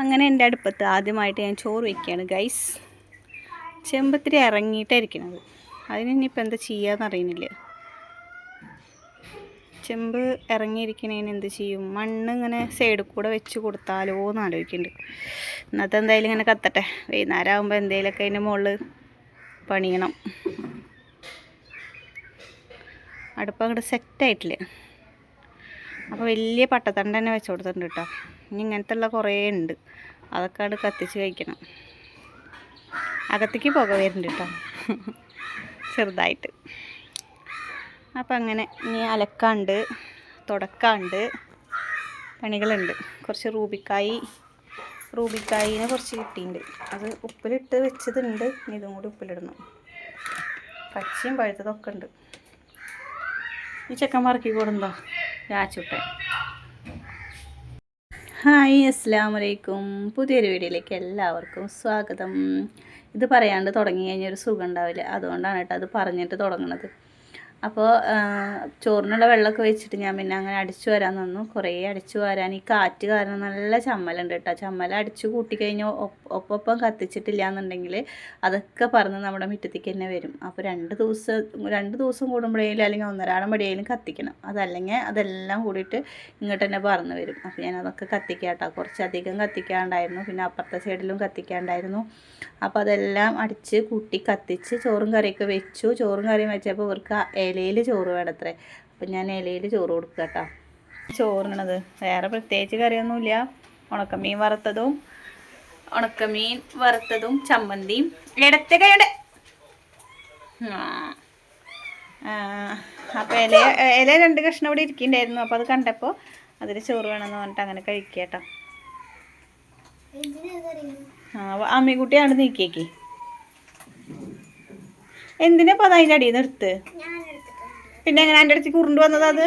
അങ്ങനെ എന്റെ അടുപ്പത്ത് ആദ്യമായിട്ട് ഞാൻ ചോറ് വയ്ക്കുകയാണ് ഗൈസ് ചെമ്പത്തിരി ഇറങ്ങിയിട്ടായിരിക്കണത് അതിന് ഇനിയിപ്പോൾ എന്താ ചെയ്യാന്ന് അറിയുന്നില്ല. ചെമ്പ് ഇറങ്ങിയിരിക്കണേന് എന്ത് ചെയ്യും? മണ്ണ് ഇങ്ങനെ സൈഡിൽ കൂടെ വെച്ച് കൊടുത്താലോ എന്ന് ആലോചിക്കുന്നുണ്ട്. ഇന്നത്തെ എന്തായാലും ഇങ്ങനെ കത്തട്ടെ. വൈകുന്നേരം ആകുമ്പോൾ എന്തെങ്കിലുമൊക്കെ അതിന്റെ മുകളിൽ പണിയണം. അടുപ്പ് അങ്ങോട്ട് സെറ്റായിട്ടില്ല അപ്പോൾ വലിയ പട്ടത്തണ്ട തന്നെ വെച്ച് കൊടുത്തിട്ടുണ്ട് കേട്ടോ ഇനി ഇങ്ങനത്തെ ഉള്ള കുറേ ഉണ്ട്. അതൊക്കെ അവിടെ കത്തിച്ച് കഴിക്കണം. അകത്തേക്ക് പുക വരുന്നുണ്ട് കേട്ടോ ചെറുതായിട്ട്. അപ്പം അങ്ങനെ ഇനി അലക്കാണ്ട് തുടക്കാണ്ട് പണികളുണ്ട്. കുറച്ച് റൂബിക്കായി റൂബിക്കായിനെ കുറച്ച് കിട്ടിയിട്ടുണ്ട് അത് ഉപ്പിലിട്ട് വെച്ചതുണ്ട്. ഇനി ഇതും കൂടി ഉപ്പിലിടണം. പച്ചയും പഴുത്തതൊക്കെ ഉണ്ട്. ഈ ചെക്കന്മാർക്ക് കൊടുന്തോ? രാച്ചുട്ടെ ഹായ് അസ്സാം വലൈക്കും പുതിയൊരു വീഡിയോയിലേക്ക് എല്ലാവർക്കും സ്വാഗതം. ഇത് പറയാണ്ട് തുടങ്ങി കഴിഞ്ഞാൽ ഒരു സുഖം ഉണ്ടാവില്ല. അതുകൊണ്ടാണ് കേട്ടോ അത് പറഞ്ഞിട്ട് തുടങ്ങുന്നത് അപ്പോൾ ചോറിനുള്ള വെള്ളമൊക്കെ വെച്ചിട്ട് ഞാൻ പിന്നെ അങ്ങനെ അടിച്ചു വരാൻ നിന്നു. കുറേ അടിച്ചു വരാൻ. ഈ കാറ്റ് കാരണം നല്ല ചമ്മലുണ്ട് കേട്ടോ ചമ്മല അടിച്ചു കൂട്ടിക്കഴിഞ്ഞാൽ ഒപ്പം കത്തിച്ചിട്ടില്ല എന്നുണ്ടെങ്കിൽ അതൊക്കെ പറഞ്ഞ് നമ്മുടെ മുറ്റത്തേക്ക് തന്നെ വരും. അപ്പോൾ രണ്ട് ദിവസം രണ്ട് ദിവസം കൂടുമ്പോഴേലും അല്ലെങ്കിൽ ഒന്നരാടം മടിയായാലും കത്തിക്കണം. അതല്ലെങ്കിൽ അതെല്ലാം കൂടിയിട്ട് ഇങ്ങോട്ട് തന്നെ പറന്ന് വരും. അപ്പോൾ ഞാൻ അതൊക്കെ കത്തിക്കാട്ടോ. കുറച്ചധികം കത്തിക്കാണ്ടായിരുന്നു. പിന്നെ അപ്പുറത്തെ സൈഡിലും കത്തിക്കാണ്ടായിരുന്നു. അപ്പോൾ അതെല്ലാം അടിച്ച് കൂട്ടി കത്തിച്ച് ചോറും കറിയൊക്കെ വെച്ചു. ചോറും കറിയും വെച്ചപ്പോൾ ഇവർക്ക് ഇലയിൽ ചോറ് വേണത്രേ അപ്പം ഞാൻ ഇലയിൽ ചോറ് കൊടുക്കുക കേട്ടോ ചോറിനത് വേറെ പ്രത്യേകിച്ച് കറിയൊന്നുമില്ല ഉണക്കമീൻ വറുത്തതും ഉണക്കമീൻ വറുത്തതും ചമ്മന്തിയും. ഇടത്തെ കൈയുടെ അപ്പോൾ ഇല ഇല രണ്ട് കഷ്ണം ഇവിടെ ഇരിക്കുന്നുണ്ടായിരുന്നു അപ്പോൾ അത് കണ്ടപ്പോൾ അതിൽ ചോറ് വേണമെന്ന് പറഞ്ഞിട്ട് അങ്ങനെ കഴിക്കുക കേട്ടോ അമ്മിക്കുട്ടിയാണ് നീക്കിയേക്ക്. എന്തിനാ അപ്പം അത് അതിന്റെ അടിയിൽ എടുത്ത്? പിന്നെ എങ്ങനെ എന്റെ അടുത്ത് കുറുണ്ട് വന്നത് അത്?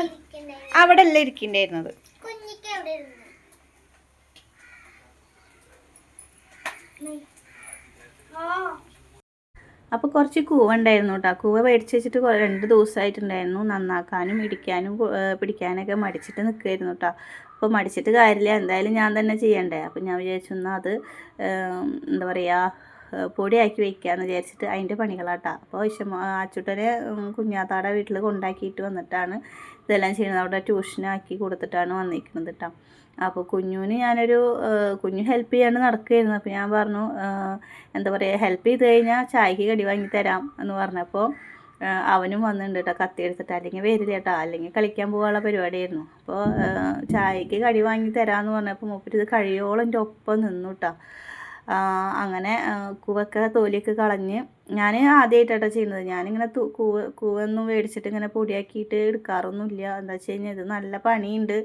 അവിടെ അല്ല ഇരിക്കണ്ടായിരുന്നത് അപ്പോൾ കുറച്ച് കൂവ ഉണ്ടായിരുന്നു കേട്ടോ കൂവ മേടിച്ച് വെച്ചിട്ട് കുറേ രണ്ട് ദിവസമായിട്ടുണ്ടായിരുന്നു നന്നാക്കാനും ഇടിക്കാനും പിടിക്കാനൊക്കെ മടിച്ചിട്ട് നിൽക്കുമായിരുന്നു കേട്ടോ അപ്പോൾ മടിച്ചിട്ട് കാര്യമില്ല. എന്തായാലും ഞാൻ തന്നെ ചെയ്യണ്ടേ. അപ്പോൾ ഞാൻ വിചാരിച്ചു എന്നാൽ അത് എന്താ പറയുക പൊടിയാക്കി വെക്കാമെന്ന് വിചാരിച്ചിട്ട് അതിന്റെ പണികളാട്ടാ. അപ്പോൾ വിഷമ അച്ചുട്ടനെ കുഞ്ഞാത്താടെ വീട്ടിൽ കൊണ്ടാക്കിയിട്ട് വന്നിട്ടാണ് ഇതെല്ലാം ചെയ്യുന്നത്. അവിടെ ട്യൂഷനാക്കി കൊടുത്തിട്ടാണ് വന്നിരിക്കുന്നത് കേട്ടോ അപ്പോൾ കുഞ്ഞുവിന് ഞാനൊരു കുഞ്ഞു ഹെൽപ്പ് ചെയ്യാണ്ട് നടക്കുകയായിരുന്നു. അപ്പോൾ ഞാൻ പറഞ്ഞു എന്താ പറയുക ഹെൽപ്പ് ചെയ്ത് കഴിഞ്ഞാൽ ചായക്ക് കടി വാങ്ങി തരാം എന്ന് പറഞ്ഞപ്പോൾ അവനും വന്നിട്ടുണ്ട് കേട്ടോ കത്തി എടുത്തിട്ട്. അല്ലെങ്കിൽ വരില്ല കേട്ടോ അല്ലെങ്കിൽ കളിക്കാൻ പോകാനുള്ള പരിപാടിയായിരുന്നു. അപ്പോൾ ചായക്ക് കടി വാങ്ങി തരാമെന്ന് പറഞ്ഞപ്പോൾ മൂപ്പര് ഇത് കഴിയോളം എന്റെ ഒപ്പം നിന്നു കേട്ടോ അങ്ങനെ കൂവൊക്കെ തോലിയൊക്കെ കളഞ്ഞ് ഞാൻ ആദ്യമായിട്ടാട്ടോ ചെയ്യുന്നത്. ഞാനിങ്ങനെ കൂവ കൂവൊന്നും മേടിച്ചിട്ട് ഇങ്ങനെ പൊടിയാക്കിയിട്ട് എടുക്കാറൊന്നുമില്ല. എന്താ വെച്ച് കഴിഞ്ഞാൽ ഇത് നല്ല പണിയുണ്ട്.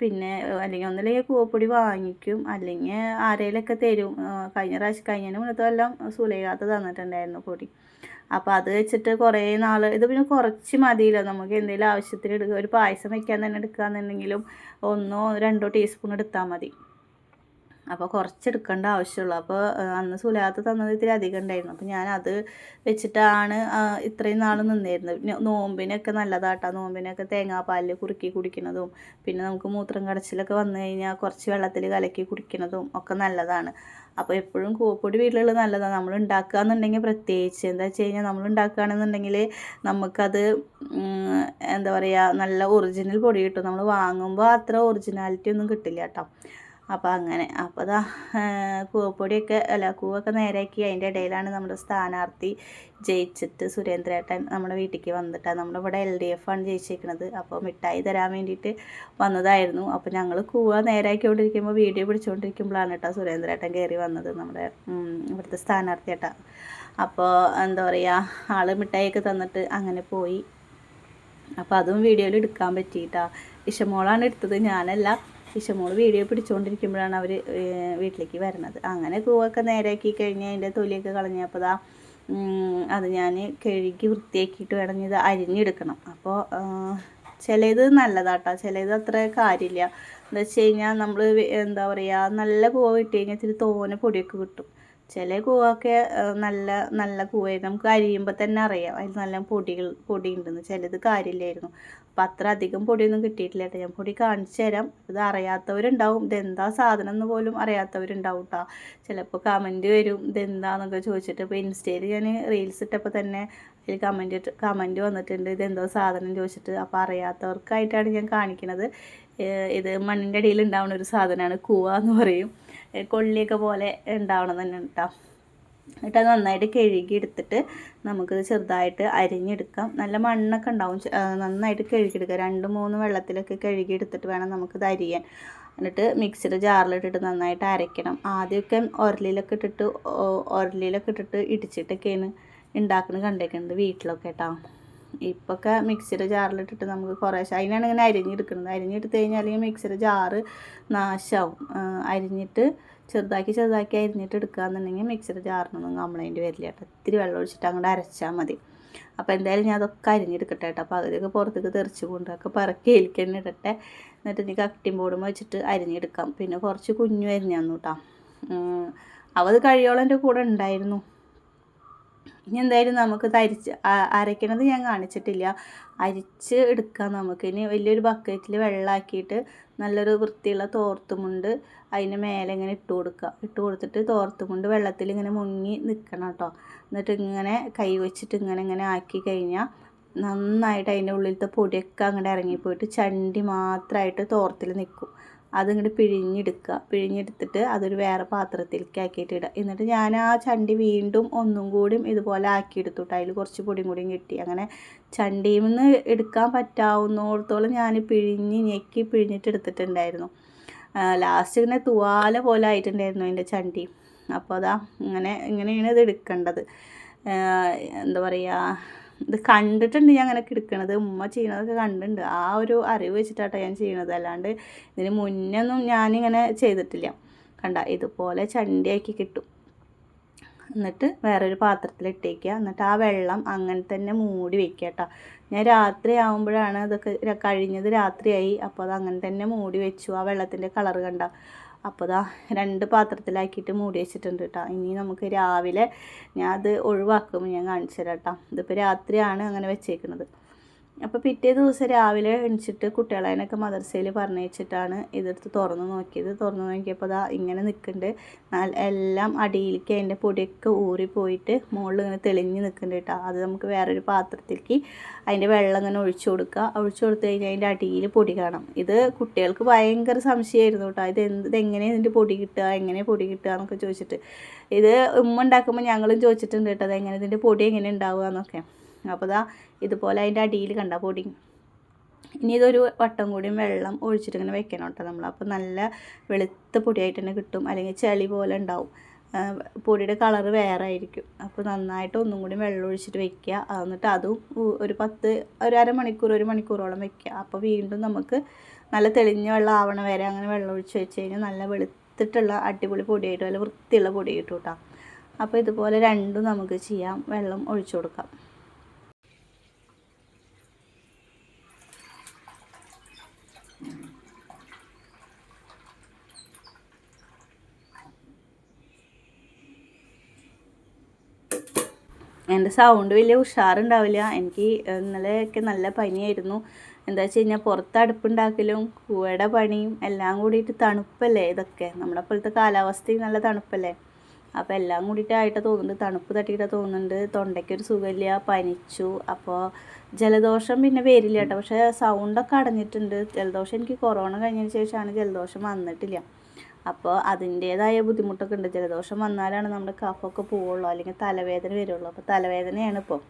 പിന്നെ അല്ലെങ്കിൽ ഒന്നില്ലെങ്കിൽ കൂവപ്പൊടി വാങ്ങിക്കും. അല്ലെങ്കിൽ ആരേലൊക്കെ തരും. കഴിഞ്ഞ പ്രാവശ്യം കഴിഞ്ഞതിന് മുന്നത്തെ എല്ലാം സുലൈകാത്ത തന്നിട്ടുണ്ടായിരുന്നു പൊടി. അപ്പോൾ അത് വെച്ചിട്ട് കുറേ നാൾ ഇത് പിന്നെ കുറച്ച് മതിയില്ല. നമുക്ക് എന്തെങ്കിലും ആവശ്യത്തിന് എടുക്കുക ഒരു പായസം വെക്കാൻ തന്നെ എടുക്കുകയെന്നുണ്ടെങ്കിലും ഒന്നോ രണ്ടോ ടീസ്പൂൺ എടുത്താൽ മതി. അപ്പോൾ കുറച്ച് എടുക്കേണ്ട ആവശ്യമുള്ളൂ അപ്പോൾ അന്ന് സുലാത്ത് തന്നത് ഇത്തിരി അധികം ഉണ്ടായിരുന്നു. അപ്പോൾ ഞാൻ അത് വെച്ചിട്ടാണ് ഇത്രയും നാൾ നിന്നിരുന്നത്. പിന്നെ നോമ്പിനൊക്കെ നല്ലതാട്ടോ. നോമ്പിനൊക്കെ തേങ്ങാപ്പാലിൽ കുറുക്കി കുടിക്കുന്നതും പിന്നെ നമുക്ക് മൂത്രം കടച്ചിലൊക്കെ വന്നു കഴിഞ്ഞാൽ കുറച്ച് വെള്ളത്തിൽ കലക്കി കുടിക്കുന്നതും ഒക്കെ നല്ലതാണ്. അപ്പോൾ എപ്പോഴും കൂപ്പൊടി വീട്ടിലുള്ളത് നല്ലതാണ് നമ്മൾ ഉണ്ടാക്കുക എന്നുണ്ടെങ്കിൽ പ്രത്യേകിച്ച്. എന്താ വെച്ച് കഴിഞ്ഞാൽ നമ്മൾ ഉണ്ടാക്കുകയാണെന്നുണ്ടെങ്കിൽ നമുക്കത് എന്താ പറയുക നല്ല ഒറിജിനൽ പൊടി കിട്ടും. നമ്മൾ വാങ്ങുമ്പോൾ അത്ര ഒറിജിനാലിറ്റി ഒന്നും കിട്ടില്ല കേട്ടോ. അപ്പോൾ അങ്ങനെ അപ്പോൾ അതാ കൂവപ്പൊടിയൊക്കെ അല്ല കൂവൊക്കെ നേരെയാക്കി. അതിന്റെ ഇടയിലാണ് നമ്മുടെ സ്ഥാനാർത്ഥി ജയിച്ചിട്ട് സുരേന്ദ്രേട്ടൻ നമ്മുടെ വീട്ടിലേക്ക് വന്നിട്ടാണ് നമ്മുടെ ഇവിടെ എൽ ഡി എഫ് ആണ് ജയിച്ചിരിക്കുന്നത് അപ്പോൾ മിഠായി തരാൻ വേണ്ടിയിട്ട് വന്നതായിരുന്നു. അപ്പോൾ ഞങ്ങൾ കൂവ നേരാക്കിക്കൊണ്ടിരിക്കുമ്പോൾ വീഡിയോ പിടിച്ചുകൊണ്ടിരിക്കുമ്പോഴാണ് കേട്ടോ സുരേന്ദ്രേട്ടൻ കയറി വന്നത് നമ്മുടെ ഇവിടുത്തെ സ്ഥാനാർത്ഥി ഏട്ടാ അപ്പോൾ എന്താ പറയുക ആൾ മിഠായിയൊക്കെ തന്നിട്ട് അങ്ങനെ പോയി. അപ്പോൾ അതും വീഡിയോയിൽ എടുക്കാൻ പറ്റിയിട്ടാ. ഇഷമോളാണ് എടുത്തത് ഞാനല്ല. ഇഷമോൾ വീഡിയോ പിടിച്ചുകൊണ്ടിരിക്കുമ്പോഴാണ് അവർ വീട്ടിലേക്ക് വരുന്നത്. അങ്ങനെ കൂവൊക്കെ നേരാക്കി കഴിഞ്ഞ് അതിന്റെ തൊലിയൊക്കെ കളഞ്ഞപ്പോൾ ദാ അത് ഞാൻ കഴുകി വൃത്തിയാക്കിയിട്ട് വേണം ഇത് അരിഞ്ഞെടുക്കണം. അപ്പോൾ ചിലത് നല്ലതാട്ടോ. ചിലത് അത്ര കാര്യമില്ല. എന്താ വെച്ച് കഴിഞ്ഞാൽ നമ്മൾ എന്താ പറയുക നല്ല കൂവ ഇട്ട് കഴിഞ്ഞാൽ ഇത്തിരി തോനെ പൊടിയൊക്കെ കിട്ടും. ചില കൂവൊക്കെ നല്ല നല്ല കൂവായിരുന്നു നമുക്ക് അരിയുമ്പോൾ തന്നെ അറിയാം. അതിൽ നല്ല പൊടികൾ പൊടി ഉണ്ടെന്ന്. ചിലത് കാര്യമില്ലായിരുന്നു. അപ്പം അത്ര അധികം പൊടിയൊന്നും കിട്ടിയിട്ടില്ല കേട്ടോ ഞാൻ പൊടി കാണിച്ചു തരാം. ഇത് അറിയാത്തവരുണ്ടാവും. ഇതെന്താ സാധനം എന്ന് പോലും അറിയാത്തവരുണ്ടാവും കേട്ടോ ചിലപ്പോൾ കമന്റ് വരും. ഇതെന്താന്നൊക്കെ ചോദിച്ചിട്ട് ഇപ്പോൾ ഇൻസ്റ്റയിൽ ഞാൻ റീൽസ് ഇട്ടപ്പോൾ തന്നെ അതിൽ കമന്റ് കമന്റ് വന്നിട്ടുണ്ട്. ഇതെന്തോ സാധനം ചോദിച്ചിട്ട്. അപ്പോൾ അറിയാത്തവർക്കായിട്ടാണ് ഞാൻ കാണിക്കുന്നത് ഇത് മണ്ണിന്റെ അടിയിൽ ഉണ്ടാവുന്ന ഒരു സാധനമാണ് കൂവ എന്ന് പറയും. കൊള്ളിയൊക്കെ പോലെ ഉണ്ടാവണം തന്നെ കേട്ടോ എന്നിട്ട് അത് നന്നായിട്ട് കഴുകി എടുത്തിട്ട് നമുക്കിത് ചെറുതായിട്ട് അരിഞ്ഞെടുക്കാം. നല്ല മണ്ണൊക്കെ ഉണ്ടാവും. നന്നായിട്ട് കഴുകിയെടുക്കുക. രണ്ട് മൂന്ന് വെള്ളത്തിലൊക്കെ കഴുകി എടുത്തിട്ട് വേണം നമുക്കിത് അരിയാൻ. എന്നിട്ട് മിക്സിയുടെ ജാറിലിട്ടിട്ട് നന്നായിട്ട് അരയ്ക്കണം. ആദ്യമൊക്കെ ഉരലിലൊക്കെ ഇട്ടിട്ട് ഉരലിലൊക്കെ ഇട്ടിട്ട് ഇടിച്ചിട്ടൊക്കെയാണ് ഉണ്ടാക്കുന്നത് കണ്ടേക്കുന്നത് വീട്ടിലൊക്കെ കേട്ടോ ഇപ്പൊക്കെ മിക്സിയുടെ ജാറിലിട്ടിട്ട് നമുക്ക് കുറേശ്ശെ അതിനാണ് ഇങ്ങനെ അരിഞ്ഞെടുക്കുന്നത്. അരിഞ്ഞെടുത്ത് കഴിഞ്ഞാൽ ഈ മിക്സിയുടെ ജാറ് നാശമാവും അരിഞ്ഞിട്ട് ചെറുതാക്കി ചെറുതാക്കി അരിഞ്ഞിട്ട് എടുക്കുകയെന്നുണ്ടെങ്കിൽ മിക്സിയുടെ ജാറിനൊന്നും കംപ്ലൈന്റ് വരില്ല കേട്ടോ. ഇത്തിരി വെള്ളം ഒഴിച്ചിട്ട് അങ്ങോട്ട് അരച്ചാൽ മതി. അപ്പോൾ എന്തായാലും ഞാൻ അതൊക്കെ അരിഞ്ഞെടുക്കട്ടെ കേട്ടോ. അപ്പോൾ അതിലൊക്കെ പുറത്തേക്ക് തെറിച്ച് കൊണ്ടൊക്കെ പറക്കി ഏൽക്കന്നെ ഇടട്ടെ. എന്നിട്ട് എനിക്ക് കട്ടിയും ബോർഡും വെച്ചിട്ട് അരിഞ്ഞെടുക്കാം. പിന്നെ കുറച്ച് കുഞ്ഞു അരിഞ്ഞു കേട്ടോ. അവത് കഴിയോളം എന്റെ കൂടെ ഉണ്ടായിരുന്നു. ഇനി എന്തായാലും നമുക്ക് അരിച്ച് അ- അരയ്ക്കണത് ഞാൻ കാണിച്ചിട്ടില്ല. അരിച്ച് എടുക്കാം നമുക്ക്. ഇനി വലിയൊരു ബക്കറ്റിൽ വെള്ളമാക്കിയിട്ട് നല്ലൊരു വൃത്തിയുള്ള തോർത്തുമുണ്ട് അതിന് മേലെ ഇങ്ങനെ ഇട്ട് കൊടുക്കുക. ഇട്ട് കൊടുത്തിട്ട് തോർത്തുമുണ്ട് വെള്ളത്തിൽ ഇങ്ങനെ മുങ്ങി നിൽക്കണം കേട്ടോ. എന്നിട്ട് ഇങ്ങനെ കൈ വെച്ചിട്ട് ഇങ്ങനെ ഇങ്ങനെ ആക്കി കഴിഞ്ഞാൽ നന്നായിട്ട് അതിന്റെ ഉള്ളിലത്തെ പൊടിയൊക്കെ അങ്ങോട്ട് ഇറങ്ങിപ്പോയിട്ട് ചണ്ടി മാത്രമായിട്ട് തോർത്തിൽ നിൽക്കും. അതിങ്ങോട്ട് പിഴിഞ്ഞെടുക്കുക പിഴിഞ്ഞെടുത്തിട്ട് അതൊരു വേറെ പാത്രത്തിലേക്ക് ആക്കിയിട്ട് ഇടുക എന്നിട്ട് ഞാൻ ആ ചണ്ടി വീണ്ടും ഒന്നും കൂടിയും ഇതുപോലെ ആക്കിയെടുത്തു കേട്ടോ അതിൽ കുറച്ച് പൊടിയും കൂടിയും കിട്ടി. അങ്ങനെ ചണ്ടിയിൽ നിന്ന് എടുക്കാൻ പറ്റാവുന്നിടത്തോളം ഞാൻ പിഴിഞ്ഞ് ഞെക്കി പിഴിഞ്ഞിട്ട് എടുത്തിട്ടുണ്ടായിരുന്നു. ലാസ്റ്റ് ഇങ്ങനെ തുവാല പോലെ ആയിട്ടുണ്ടായിരുന്നു അതിന്റെ ചണ്ടി. അപ്പോൾ അതാ ഇങ്ങനെ ഇങ്ങനെയാണ് ഇത് എടുക്കേണ്ടത്. എന്താ പറയുക ഇത് കണ്ടിട്ടുണ്ട് ഞാൻ അങ്ങനെ കിടക്കണത്. ഉമ്മ ചെയ്യണതൊക്കെ കണ്ടിട്ടുണ്ട്. ആ ഒരു അറിവ് വെച്ചിട്ടാട്ടോ ഞാൻ ചെയ്യണത്. അല്ലാണ്ട് ഇതിന് മുന്നേ ഒന്നും ഞാനിങ്ങനെ ചെയ്തിട്ടില്ല. കണ്ട ഇതുപോലെ ചണ്ടിയാക്കി കിട്ടും. എന്നിട്ട് വേറൊരു പാത്രത്തിൽ ഇട്ടേക്കുക. എന്നിട്ട് ആ വെള്ളം അങ്ങനെ തന്നെ മൂടി വെക്കുക കേട്ടോ. ഞാൻ രാത്രി ആകുമ്പോഴാണ് ഇതൊക്കെ കഴിഞ്ഞത് രാത്രിയായി. അപ്പോൾ അത് അങ്ങനെ തന്നെ മൂടി വെച്ചു. ആ വെള്ളത്തിന്റെ കളർ കണ്ട? അപ്പോൾ ദാ രണ്ട് പാത്രത്തിലാക്കിയിട്ട് മൂടി വെച്ചിട്ടുണ്ട് കേട്ടോ ഇനി നമുക്ക് രാവിലെ ഞാൻ അത് ഒഴിവാക്കും. ഞാൻ കാണിച്ചു തരാം കേട്ടോ ഇതിപ്പോൾ രാത്രിയാണ് അങ്ങനെ വെച്ചേക്കുന്നത് അപ്പോൾ പിറ്റേ ദിവസം രാവിലെ എണിച്ചിട്ട് കുട്ടികളതിനൊക്കെ മദർസയിൽ പറഞ്ഞയച്ചിട്ടാണ് ഇതെടുത്ത് തുറന്ന് നോക്കിയത്. തുറന്ന് നോക്കിയപ്പോൾ അതാ ഇങ്ങനെ നിൽക്കുന്നുണ്ട് എല്ലാം അടിയിലേക്ക് അതിന്റെ പൊടിയൊക്കെ ഊറിപ്പോയിട്ട് മുകളിൽ ഇങ്ങനെ തെളിഞ്ഞ് നിൽക്കുന്നുണ്ട് കേട്ടോ അത് നമുക്ക് വേറൊരു പാത്രത്തിലേക്ക് അതിന്റെ വെള്ളം ഇങ്ങനെ ഒഴിച്ചു കൊടുക്കുക ഒഴിച്ചു കൊടുത്തു കഴിഞ്ഞാൽ അതിന്റെ അടിയിൽ പൊടി കാണാം. ഇത് കുട്ടികൾക്ക് ഭയങ്കര സംശയമായിരുന്നു കേട്ടോ ഇത് എന്ത് ഇതെങ്ങനെ ഇതിന്റെ പൊടി കിട്ടുക? എങ്ങനെ പൊടി കിട്ടുക എന്നൊക്കെ ചോദിച്ചിട്ട്. ഇത് ഉമ്മ ഉണ്ടാക്കുമ്പോൾ ഞങ്ങളും ചോദിച്ചിട്ടുണ്ട് കേട്ടോ അതെങ്ങനെ ഇതിന്റെ പൊടി എങ്ങനെ ഉണ്ടാവുക എന്നൊക്കെ. അപ്പോൾ ഇതാ ഇതുപോലെ അതിന്റെ അടിയിൽ കണ്ട പൊടി? ഇനി ഇതൊരു വട്ടം കൂടിയും വെള്ളം ഒഴിച്ചിട്ട് ഇങ്ങനെ വെക്കണം കേട്ടോ നമ്മൾ. അപ്പോൾ നല്ല വെളുത്ത പൊടിയായിട്ട് തന്നെ കിട്ടും. അല്ലെങ്കിൽ ചെളി പോലെ ഉണ്ടാവും. പൊടിയുടെ കളർ വേറെ ആയിരിക്കും. അപ്പോൾ നന്നായിട്ട് ഒന്നും കൂടി വെള്ളം ഒഴിച്ചിട്ട് വെക്കുക. എന്നിട്ട് അതും ഒരു പത്ത് ഒരു അരമണിക്കൂർ ഒരു മണിക്കൂറോളം വെക്കുക. അപ്പോൾ വീണ്ടും നമുക്ക് നല്ല തെളിഞ്ഞ വെള്ളം ആവണ വരെ അങ്ങനെ വെള്ളം ഒഴിച്ച് വെച്ച് കഴിഞ്ഞാൽ നല്ല വെളുത്തിട്ടുള്ള അടിപൊളി പൊടിയായിട്ട് നല്ല വൃത്തിയുള്ള പൊടി കിട്ടും കേട്ടോ. അപ്പോൾ ഇതുപോലെ രണ്ടും നമുക്ക് ചെയ്യാം. വെള്ളം ഒഴിച്ചു കൊടുക്കാം. എന്റെ സൗണ്ട് വലിയ ഉഷാറുണ്ടാവില്ല. എനിക്ക് ഇന്നലെയൊക്കെ നല്ല പനിയായിരുന്നു. എന്താ വെച്ച് കഴിഞ്ഞാൽ പുറത്ത് അടുപ്പുണ്ടാക്കലും കൂടെ പണിയും എല്ലാം കൂടിയിട്ട് തണുപ്പല്ലേ ഇതൊക്കെ. നമ്മുടെ പോലത്തെ കാലാവസ്ഥയും നല്ല തണുപ്പല്ലേ. അപ്പോൾ എല്ലാം കൂടിയിട്ടായിട്ട് തോന്നുന്നുണ്ട്. തണുപ്പ് തട്ടിയിട്ട് തോന്നുന്നുണ്ട്. തൊണ്ടയ്ക്കൊരു സുഖമില്ല പനിച്ചു. അപ്പോൾ ജലദോഷം പിന്നെ വരില്ല കേട്ടോ. പക്ഷേ സൗണ്ടൊക്കെ അടഞ്ഞിട്ടുണ്ട്. ജലദോഷം എനിക്ക് കൊറോണ കഴിഞ്ഞതിന് ശേഷമാണ് ജലദോഷം വന്നിട്ടില്ല. അപ്പോൾ അതിന്റേതായ ബുദ്ധിമുട്ടൊക്കെ ഉണ്ട്. ജലദോഷം വന്നാലാണ് നമ്മുടെ കഫമൊക്കെ പോവുള്ളൂ അല്ലെങ്കിൽ തലവേദന വരുള്ളൂ. അപ്പോൾ തലവേദനയാണ് ഇപ്പോൾ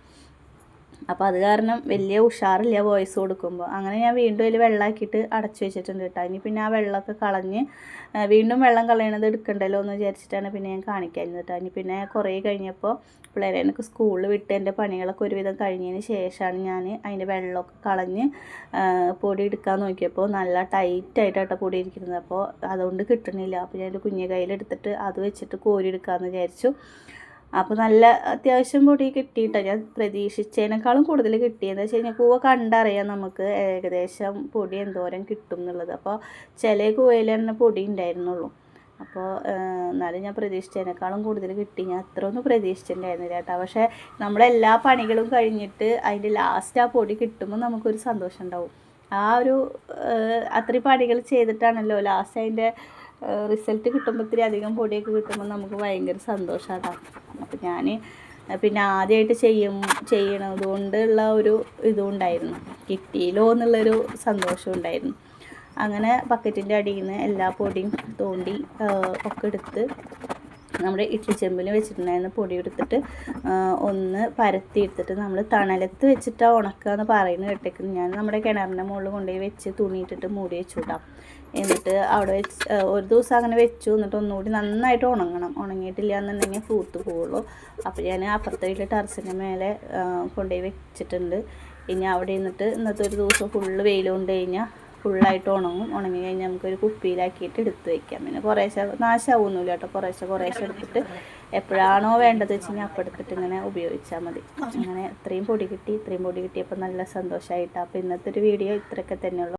അപ്പോൾ അത് കാരണം വലിയ ഉഷാറില്ല വോയിസ് കൊടുക്കുമ്പോൾ അങ്ങനെ ഞാൻ വീണ്ടും അതിൽ വെള്ളമാക്കിയിട്ട് അടച്ചു വെച്ചിട്ടുണ്ട് കേട്ടോ. ഇനി പിന്നെ ആ വെള്ളമൊക്കെ കളഞ്ഞ് വീണ്ടും വെള്ളം കളയണത് എടുക്കണ്ടല്ലോ എന്ന് വിചാരിച്ചിട്ടാണ് പിന്നെ ഞാൻ കാണിക്കാഞ്ഞത് കേട്ടോ. ഇനി പിന്നെ കുറേ കഴിഞ്ഞപ്പോൾ പിള്ളേരെ എനിക്ക് സ്കൂളിൽ വിട്ട് എന്റെ പണികളൊക്കെ ഒരുവിധം കഴിഞ്ഞതിന് ശേഷമാണ് ഞാൻ അതിന്റെ വെള്ളമൊക്കെ കളഞ്ഞ് പൊടി എടുക്കാൻ നോക്കിയപ്പോൾ നല്ല ടൈറ്റായിട്ടാട്ടോ പൊടി ഇരിക്കുന്നത്. അപ്പോൾ അതുകൊണ്ട് കിട്ടണില്ല. അപ്പോൾ ഞാൻ എന്റെ കുഞ്ഞു കയ്യിലെടുത്തിട്ട് അത് വെച്ചിട്ട് കോരി എടുക്കാമെന്ന് വിചാരിച്ചു. അപ്പോൾ നല്ല അത്യാവശ്യം പൊടി കിട്ടിയിട്ടോ. ഞാൻ പ്രതീക്ഷിച്ചതിനേക്കാളും കൂടുതൽ കിട്ടിയെന്ന് വെച്ച് കഴിഞ്ഞാൽ കൂവ കണ്ടറിയാം നമുക്ക് ഏകദേശം പൊടി എന്തോരം കിട്ടും എന്നുള്ളത്. അപ്പോൾ ചില കൂവയിൽ തന്നെ പൊടി ഉണ്ടായിരുന്നുള്ളൂ. അപ്പോൾ എന്നാലും ഞാൻ പ്രതീക്ഷിച്ചതിനേക്കാളും കൂടുതൽ കിട്ടി. ഞാൻ അത്ര ഒന്നും പ്രതീക്ഷിച്ചിട്ടുണ്ടായിരുന്നില്ല കേട്ടോ. പക്ഷേ നമ്മളെല്ലാ പണികളും കഴിഞ്ഞിട്ട് അതിന്റെ ലാസ്റ്റ് ആ പൊടി കിട്ടുമ്പോൾ നമുക്കൊരു സന്തോഷം ഉണ്ടാവും. ആ ഒരു അത്രയും പണികൾ ചെയ്തിട്ടാണല്ലോ ലാസ്റ്റ് അതിന്റെ റിസൾട്ട് കിട്ടുമ്പോൾ ഇത്തിരി അധികം പൊടിയൊക്കെ കിട്ടുമ്പോൾ നമുക്ക് ഭയങ്കര സന്തോഷമാണ് അപ്പോൾ ഞാൻ പിന്നെ ആദ്യമായിട്ട് ചെയ്യും ചെയ്യണത് കൊണ്ടുള്ള ഒരു ഇതും ഉണ്ടായിരുന്നു കിട്ടിയില്ലോ എന്നുള്ളൊരു സന്തോഷം ഉണ്ടായിരുന്നു. അങ്ങനെ ബക്കറ്റിന്റെ അടിയിൽ നിന്ന് എല്ലാ പൊടിയും തോണ്ടി ഒക്കെ എടുത്ത് നമ്മുടെ ഇഡ്ഡലി ചെമ്പിൽ വെച്ചിട്ടുണ്ടായിരുന്ന പൊടി എടുത്തിട്ട് ഒന്ന് പരത്തി എടുത്തിട്ട് നമ്മൾ തണലത്ത് വെച്ചിട്ടാണ് ഉണക്കുക എന്ന് പറയുന്നത് കേട്ടേക്കുന്നു. ഞാൻ നമ്മുടെ കിണറിന്റെ മുകളിൽ കൊണ്ടുപോയി വെച്ച് തുണിയിട്ടിട്ട് മൂടി വെച്ചു വിടാം എന്നിട്ട് അവിടെ വെച്ച് ഒരു ദിവസം അങ്ങനെ വെച്ചു. എന്നിട്ട് ഒന്നുകൂടി നന്നായിട്ട് ഉണങ്ങണം. ഉണങ്ങിയിട്ടില്ല എന്നുണ്ടെങ്കിൽ പൂത്ത് പോവുള്ളൂ. അപ്പോൾ ഞാൻ അപ്പുറത്തെ വീട്ടിൽ ടെറസിന്റെ മേലെ കൊണ്ടുപോയി വെച്ചിട്ടുണ്ട്. ഇനി അവിടെ നിന്നിട്ട് ഇന്നത്തെ ഒരു ദിവസം ഫുള്ള് വെയിൽ കൊണ്ട് കഴിഞ്ഞാൽ ഫുള്ളായിട്ട് ഉണങ്ങും. ഉണങ്ങി കഴിഞ്ഞാൽ നമുക്കൊരു കുപ്പിയിലാക്കിയിട്ട് എടുത്ത് വയ്ക്കാം പിന്നെ കുറേശ്ശെ നാശമാവുന്നില്ല കേട്ടോ. കുറേശ്ശെ കുറേശ്ശെ എടുത്തിട്ട് എപ്പോഴാണോ വേണ്ടത് വെച്ച് കഴിഞ്ഞാൽ അപ്പം എടുത്തിട്ട് ഇങ്ങനെ ഉപയോഗിച്ചാൽ മതി. അങ്ങനെ ഇത്രയും പൊടി കിട്ടി ഇത്രയും പൊടി കിട്ടിയപ്പോൾ നല്ല സന്തോഷമായിട്ടാണ് അപ്പോൾ ഇന്നത്തെ ഒരു വീഡിയോ ഇത്രയൊക്കെ തന്നെയുള്ളൂ.